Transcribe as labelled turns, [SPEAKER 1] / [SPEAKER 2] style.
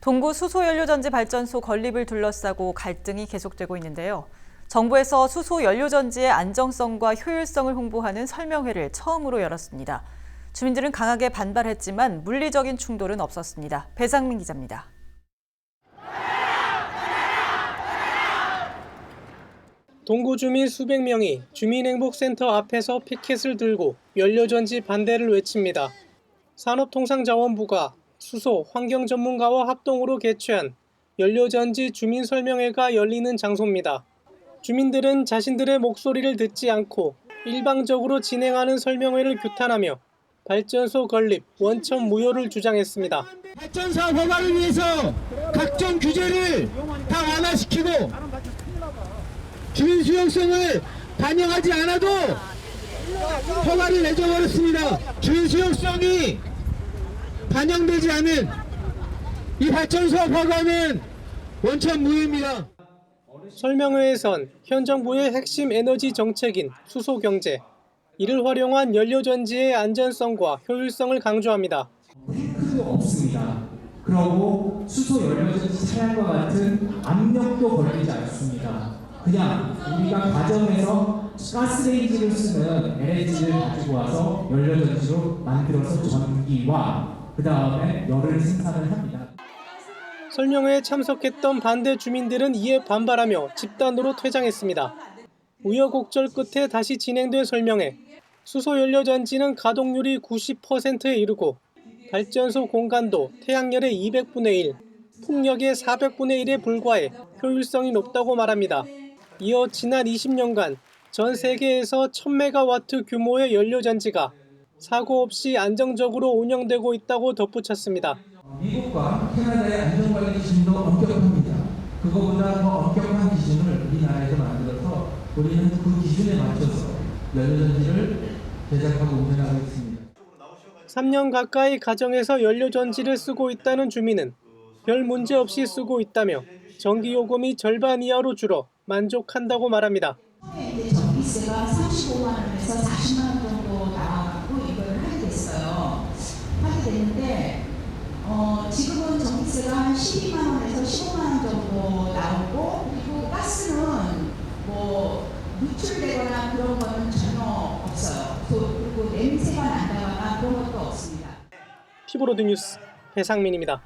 [SPEAKER 1] 동구 수소연료전지 발전소 건립을 둘러싸고 갈등이 계속되고 있는데요. 정부에서 수소연료전지의 안정성과 효율성을 홍보하는 설명회를 처음으로 열었습니다. 주민들은 강하게 반발했지만 물리적인 충돌은 없었습니다. 배상민 기자입니다.
[SPEAKER 2] 동구 주민 수백 명이 주민행복센터 앞에서 피켓을 들고 연료전지 반대를 외칩니다. 산업통상자원부가 수소 환경 전문가와 합동으로 개최한 연료전지 주민 설명회가 열리는 장소입니다. 주민들은 자신들의 목소리를 듣지 않고 일방적으로 진행하는 설명회를 규탄하며 발전소 건립 원천 무효를 주장했습니다.
[SPEAKER 3] 발전사 허가를 위해서 각종 규제를 다 완화시키고 주민 수용성을 반영하지 않아도 허가를 내줘버렸습니다. 주민 수용성이 반영되지 않은 이 발전소 허가는 원천 무효입니다.
[SPEAKER 2] 설명회에선 현 정부의 핵심 에너지 정책인 수소 경제, 이를 활용한 연료 전지의 안전성과 효율성을 강조합니다.
[SPEAKER 4] 탱크도 없습니다. 그리고 수소 연료 전지 차량과 같은 압력도 걸리지 않습니다. 그냥 우리가 가정에서 가스레인지를 쓰는 LNG를 가지고 와서 연료 전지로 만들어서 전기와 그 다음에 열을 생산을 합니다.
[SPEAKER 2] 설명회에 참석했던 반대 주민들은 이에 반발하며 집단으로 퇴장했습니다. 우여곡절 끝에 다시 진행된 설명회. 수소 연료전지는 가동률이 90%에 이르고 발전소 공간도 태양열의 200분의 1, 풍력의 400분의 1에 불과해 효율성이 높다고 말합니다. 이어 지난 20년간 전 세계에서 1000메가와트 규모의 연료전지가 사고 없이 안정적으로 운영되고 있다고 덧붙였습니다.
[SPEAKER 4] 미국과 캐나다의 안전관리 기준도 엄격합니다. 그거보다 더 엄격한 기준을 우리나라에서 만들어서 우리는 그 기준에 맞춰서 연료전지를 제작하고 운영하고 있습니다.
[SPEAKER 2] 3년 가까이 가정에서 연료전지를 쓰고 있다는 주민은 별 문제 없이 쓰고 있다며 전기 요금이 절반 이하로 줄어 만족한다고 말합니다.
[SPEAKER 5] 이제 전기세가 35만 원에서 40만 원 정도 나와갖고 이걸 하게 됐어요. 하게 됐는데 어, 전기세가 한 12만 원에서 15만 원 정도 나오고 그리고 가스는 뭐 누출되거나 그런 거는 전혀 없어요. 또 그리고 냄새가 난다거나 그런 것도 없습니다.
[SPEAKER 2] 피브로드 뉴스 배상민입니다.